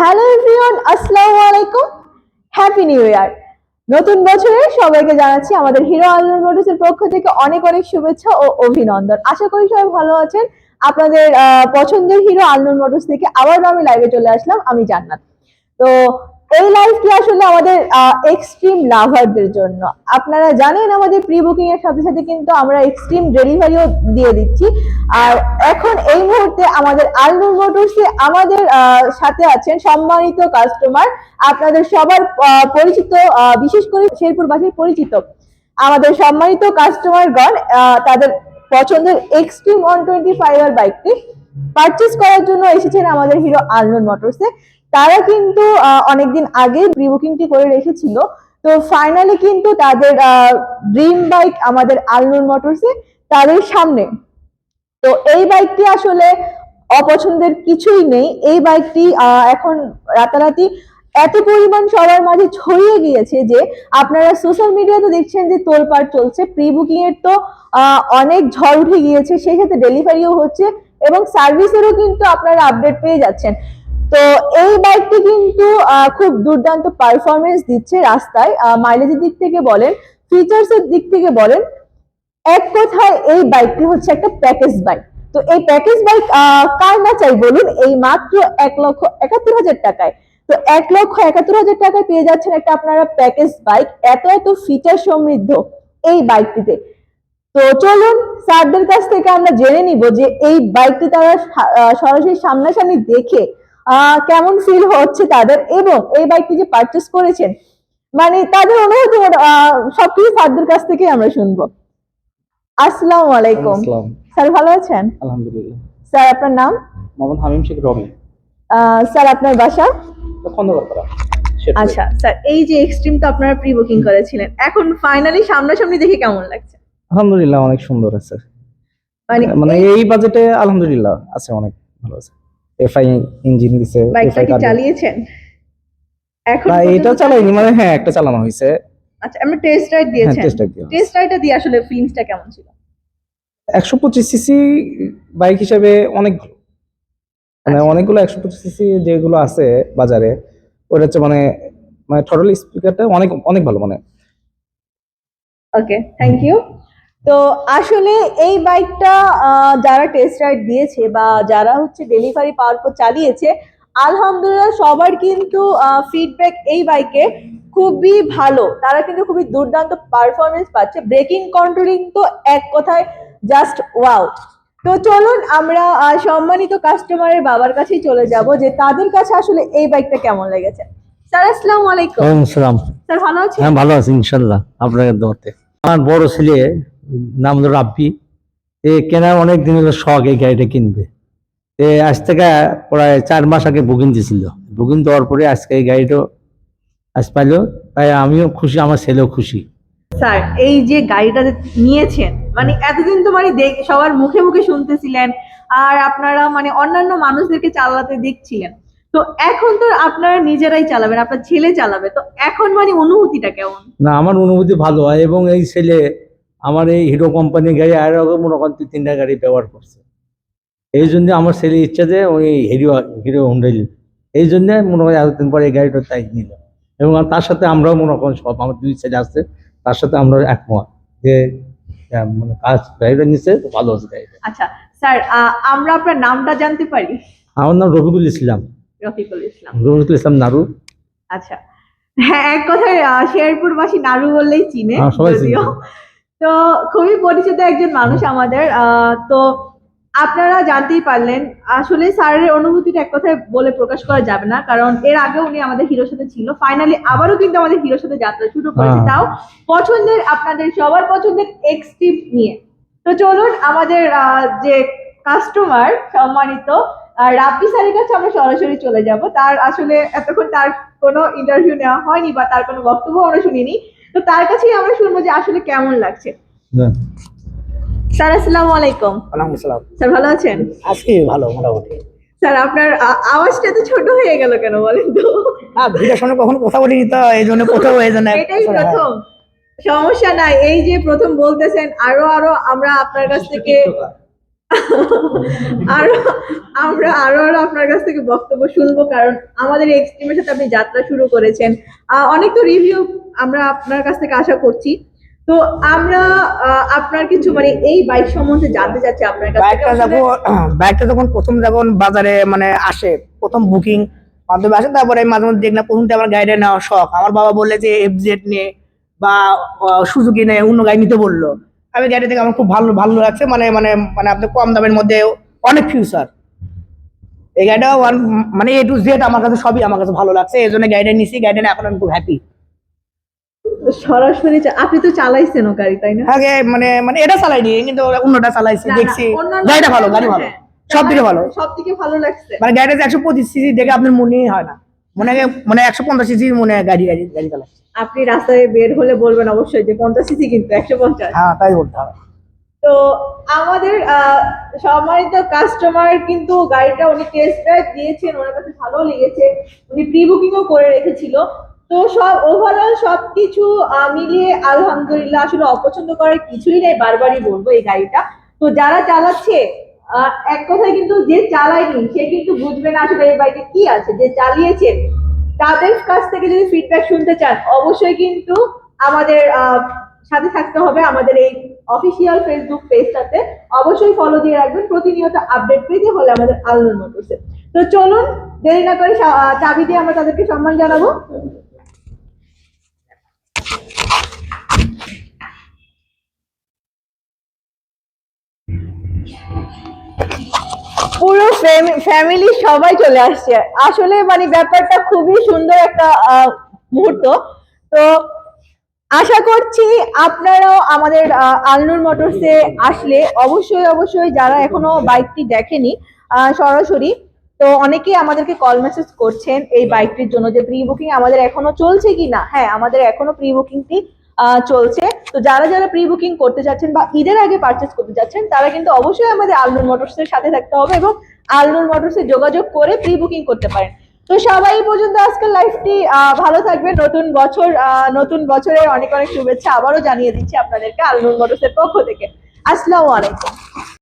Hello everyone আসসালামু আলাইকুম happy new year নতুন বছরে সবাইকে জানাচ্ছি আমাদের হিরো আলম মোটরসের পক্ষ থেকে অনেক অনেক শুভেচ্ছা ও অভিনন্দন। আশা করি সবাই ভালো আছেন। আপনাদের পছন্দের হিরো আলনুর মোটরস থেকে আবারও আমি লাইভে চলে আসলাম, আমি জান্নাত। তো এই লাইভটি আসলে আমাদের এক্সট্রিম লাভারদের জন্য? আপনারা জানেন আমাদের প্রি বুকিং এর সাথে সাথে কিন্তু আমরা এক্সট্রিম ডেলিভারিও দিয়ে দিচ্ছি। আর এখন এই মুহূর্তে আমাদের আলনুর মোটরসে আমাদের সাথে আছেন সম্মানিত কাস্টমার আপনাদের সবার পরিচিত বিশেষ করে শেরপুরবাসীর পরিচিত আমাদের সম্মানিত কাস্টমারগণ তাদের পছন্দের Xtreme one twenty five R বাইকটি পারচেস করার জন্য এসেছেন আমাদের হিরো আলনুর মোটরসে তারা কিন্তু অনেকদিন আগে প্রি বুকিংটি করে রেখেছিল। তো ফাইনালি কিন্তু তাদের ড্রিম বাইক আমাদের আলনুর মোটরসে তাদের সামনে। তো এই বাইকটি আসলে অপছন্দের কিছুই নেই। এই বাইকটি এখন রাতারাতি এত পরিমাণ সবার মাঝে ছড়িয়ে গিয়েছে যে আপনারা সোশ্যাল মিডিয়াতে দেখছেন যে তোলপাড় চলছে। প্রি বুকিং এর তো অনেক ঝড় উঠে গিয়েছে। সেই সাথে ডেলিভারিও হচ্ছে এবং সার্ভিসেরও কিন্তু আপনারা আপডেট পেয়ে যাচ্ছেন। তো এই বাইকটি কিন্তু খুব দুর্দান্ত পারফরমেন্স দিচ্ছে রাস্তায়। মাইলেজের দিক থেকে বলেন ফিচার্স এর দিক থেকে বলেন, এক কথায় এই বাইকটি হচ্ছে একটা প্যাকেজ বাইক তো এই প্যাকেজ বাইক কার না চাই বলুন? এই মাত্র এক লক্ষ একাত্তর হাজার টাকায়। তো এক লক্ষ একাত্তর হাজার টাকায় পেয়ে যাচ্ছেন একটা আপনারা প্যাকেজ বাইক এত এত ফিচার সমৃদ্ধ এই বাইকটিতে তো চলুন, স্যারদের কাছ থেকে আমরা জেনে নিব যে এই বাইকটি তারা সরাসরি সামনাসামনি দেখে কেমন ফিল হচ্ছে তাদের? এবং এই বাইকটি যে পারচেস করেছেন মানে তাদের অনুভূতি সবকিছু স্যারদের কাছ থেকে আমরা শুনব। আসসালামু আলাইকুম। স্যার ভালো আছেন? আলহামদুলিল্লাহ। স্যার আপনার নাম? মোহাম্মদ হামিম শেখ স্যার আপনার বাসা? খন্দকারপাড়া আচ্ছা স্যার এই যে এক্সট্রিম তো আপনারা প্রি বুকিং করেছিলেন এখন ফাইনালি সামনাসামনি দেখে কেমন লাগছে? আলহামদুলিল্লাহ অনেক সুন্দর আছে। মানে মানে এই বাজেটে আলহামদুলিল্লাহ আছে অনেক ভালো আছে। এফআই ইঞ্জিন দিছে বাইকটা কি চালিয়েছেন? এখন এটা চালাইনি মানে হ্যাঁ একটা চালানো হয়েছে। আচ্ছা আমরা টেস্ট রাইড হ্যাঁ দিয়েছেন। টেস্ট রাইডটা দিয়ে আসলে ফিলিংসটা কেমন ছিল? একশো পঁচিশ সিসি বাইক হিসেবে অনেক মানে আচ্ছা। অনেকগুলো একশো পঁচিশ সিসি যেগুলো আছে বাজারে ওটা হচ্ছে মানে মানে টোটাল স্পিকারটা অনেক অনেক ভালো মানে। ওকে থ্যাংক ইউ তো আসলে এই বাইকটা যারা টেস্ট রাইড দিয়েছে বা যারা হচ্ছে ডেলিভারি পাওয়ার পর চালিয়েছে আলহামদুলিল্লাহ সবার কিন্তু ফিডব্যাক এই বাইকে খুবই ভালো। তারা কিন্তু খুবই দুর্দান্ত পারফরমেন্স পাচ্ছে। ব্রেকিং কন্ট্রোলিং তো এক কথায় জাস্ট ওয়াও তো চলুন আমরা সম্মানিত কাস্টমারের বাবার কাছেই চলে যাব যে তাদের কাছে আসলে এই বাইকটা কেমন লেগেছে। স্যার আসসালামু আলাইকুম। ওয়ালাইকুম সালাম স্যার ভালো আছেন? হ্যাঁ ভালো আছি ইনশাল্লাহ আপনাদের দোয়াতে। আমার বড় ছেলে নাম হলো রাব্বি। এ কেনার অনেক দিন হলো শখ এই গাড়িটা কিনবে। এ আজ থেকে প্রায় চার মাস আগে বুকিং দিয়েছিল। বুকিং দেওয়ার পরে আজকে এই গাড়িটা আজ পাইলো। তাই আমিও খুশি আমার ছেলেও খুশি। স্যার এই যে গাড়িটা নিয়েছেন মানে এতদিন তো মানে দেখ সবার মুখে মুখে শুনতেছিলেন আর আপনারা মানে অন্যান্য মানুষদেরকে চালাতে দেখছিলেন। তো এখন তো আপনারা নিজেরাই চালাবেন আপনার ছেলে চালাবে। তো এখন মানে অনুভূতিটা কেমন? না আমার অনুভূতি ভালো হয় এবং এই ছেলে আমার এই হিরো কোম্পানির গাড়ি আর মনে করেন দুই তিনটা গাড়ি ব্যবহার করছে। এই জন্য আমার ছেলে ইচ্ছা যে ওই হিরো হিরো হুন্ডাই এই জন্য মনে হয় এতদিন পরে এই গাড়িটা তাই নিল। এবং তার সাথে আমরাও মনে করেন সব আমার দুই ছেলে আছে তার সাথে আমরা একমত যে মানে কাজ গাড়িটা নিচ্ছে ভালো আছে গাড়িটা। আচ্ছা স্যার আমরা আপনার নামটা জানতে পারি? আমার নাম রফিকুল ইসলাম। রফিকুল ইসলাম। রফিকুল ইসলাম নারু। আচ্ছা। হ্যাঁ এক কথায় শেরপুরবাসী নাড়ু বললেই চিনে হ্যাঁ, সবাই তো খুবই পরিচিত একজন মানুষ আমাদের আহ, তো আপনারা জানতেই পারলেন আসলে স্যারের অনুভূতিটা এক কথায় বলে প্রকাশ করা যাবে না কারণ এর আগে উনি আমাদের হিরোর সাথে ছিল ফাইনালি আবারও কিন্তু আমাদের হিরোর সাথে যাত্রা শুরু করেছে হ্যাঁ। তাও পছন্দের আপনাদের সবার পছন্দের এক্সটিভ নিয়ে তো চলুন আমাদের আহ, যে কাস্টমার সম্মানিত রাব্বি স্যারের কাছে আমরা সরাসরি চলে যাব তার আসলে এতক্ষণ তার কোনো ইন্টারভিউ নেওয়া হয়নি বা তার কোনো বক্তব্য আমরা শুনিনি তো তার কাছেই আমরা শুনব যে আসলে কেমন লাগছে। স্যার আসসালামু আলাইকুম। আলহামদুলিল্লাহ স্যার ভালো আছেন? আজকে ভালো মোটামুটি। স্যার আপনার আওয়াজটা এত ছোট হয়ে গেল কেন বলেন তো? না ভিডিওর সঙ্গে কখনো কথা বলিনি তো এই জন্য কোথাও এই জন্য এটাই প্রথম। সমস্যা নাই এই যে প্রথম বলতেছেন আরও আরও আমরা আপনার কাছ থেকে আরও আমরা আরও আরও আপনার কাছ থেকে বক্তব্য শুনব, কারণ আমাদের এক্সট্রিমের সাথে আপনি যাত্রা শুরু করেছেন। অনেক তো রিভিউ আমরা আপনার কাছ থেকে আশা করছি। তো আমরা আপনার কিছু মানে এই বাইক সম্বন্ধে জানতে চাচ্ছি আপনার কাছ বাইকটা যখন বাইকটা যখন প্রথম যখন বাজারে মানে আসে, প্রথম বুকিং মাধ্যমে আসে, তারপরে মাঝে মধ্যে দেখলাম প্রথমটা আমার গাড়িটা নেওয়ার শখ। আমার বাবা বললে যে এফজেড নে বা সুজুকি নে অন্য গাড়ি নিতে বলল। আমি গাড়ি থেকে আমার খুব ভালো ভালো লাগছে। মানে মানে মানে আপনি কম দামের মধ্যে অনেক ফিউচার এই গাড়িটা one- মানে এ টু জেড আমার কাছে সবই আমার কাছে ভালো লাগছে। এই জন্য গাড়িটা নিছি গাড়িটা এখন আমি খুব হ্যাপি সরাসরি আপনি তো চালাইছেন ও গাড়ি তাই না? আগে মানে মানে এটা চালাইনি কিন্তু অন্যটা চালাইছি দেখছি। গাড়িটা ভালো গাড়ি ভালো হ্যাঁ। সব দিকে ভালো। সব দিকে ভালো লাগছে। মানে গাড়িটা একশো পঁচিশ সিসি দেখে আপনার মনেই হয় না। মনে হয় মানে একশো পঞ্চাশ সিসি মনে হয় গাড়ি গাড়ি গাড়ি চালায়। আপনি রাস্তায় বের হলে বলবেন অবশ্যই যে পঞ্চাশ সিসি কিন্তু একশো পঞ্চাশ। হ্যাঁ তাই বলতে হবে। তো আমাদের সম্মানিত কাস্টমার কিন্তু গাড়িটা উনি টেস্ট ড্রাইভ দিয়েছেন ওনার কাছে ভালো লেগেছে। উনি প্রি বুকিংও করে রেখেছিল। তো সব ওভারঅল সবকিছু আহ, মিলিয়ে আলহামদুলিল্লাহ আসলে অপছন্দ করার কিছুই নেই বারবারই বলব এই গাড়িটা। তো যারা চালাচ্ছে এক কথায় কিন্তু যে চালায়নি, সে কিন্তু বুঝবে না আসলে এই বাইকে কি আছে, যে চালিয়েছে। তাদের কাছ থেকে যদি ফিডব্যাক শুনতে চান, অবশ্যই কিন্তু আমাদের সাথে থাকতে হবে আমাদের এই অফিসিয়াল ফেসবুক পেজটাতে অবশ্যই ফলো দিয়ে রাখবেন, প্রতিনিয়ত আপডেট পেতে হলে আমাদের আল্লুর মোটরসে তো চলুন, দেরি না করে চাবি দিয়ে আমরা তাদেরকে সম্মান জানাব। ফ্যামিলি সবাই চলে আসছে। আসলে মানে ব্যাপারটা খুবই সুন্দর একটা মুহূর্ত। তো আশা করছি আপনারাও আমাদের আলনুর মোটরসে আসলে অবশ্যই অবশ্যই যারা এখনও বাইকটি দেখেনি সরাসরি, তো অনেকেই আমাদেরকে কল মেসেজ করছেন এই বাইকটির জন্য যে প্রি বুকিং আমাদের এখনও চলছে কি না। হ্যাঁ আমাদের এখনও প্রি বুকিংটি চলছে। তো যারা যারা প্রি বুকিং করতে যাচ্ছেন বা ঈদের আগে পারচেস করতে যাচ্ছেন, তারা কিন্তু অবশ্যই আমাদের আলনুর মোটরসের সাথে থাকতে হবে এবং আলনুর মোটরসে যোগাযোগ করে প্রি বুকিং করতে পারেন। তো সবাই পর্যন্ত আজকের লাইফটি ভালো থাকবে নতুন বছর নতুন বছরের অনেক অনেক শুভেচ্ছা আবারও জানিয়ে দিচ্ছি আপনাদেরকে আলনুর মোটরসের পক্ষ থেকে। আসসালামু আলাইকুম।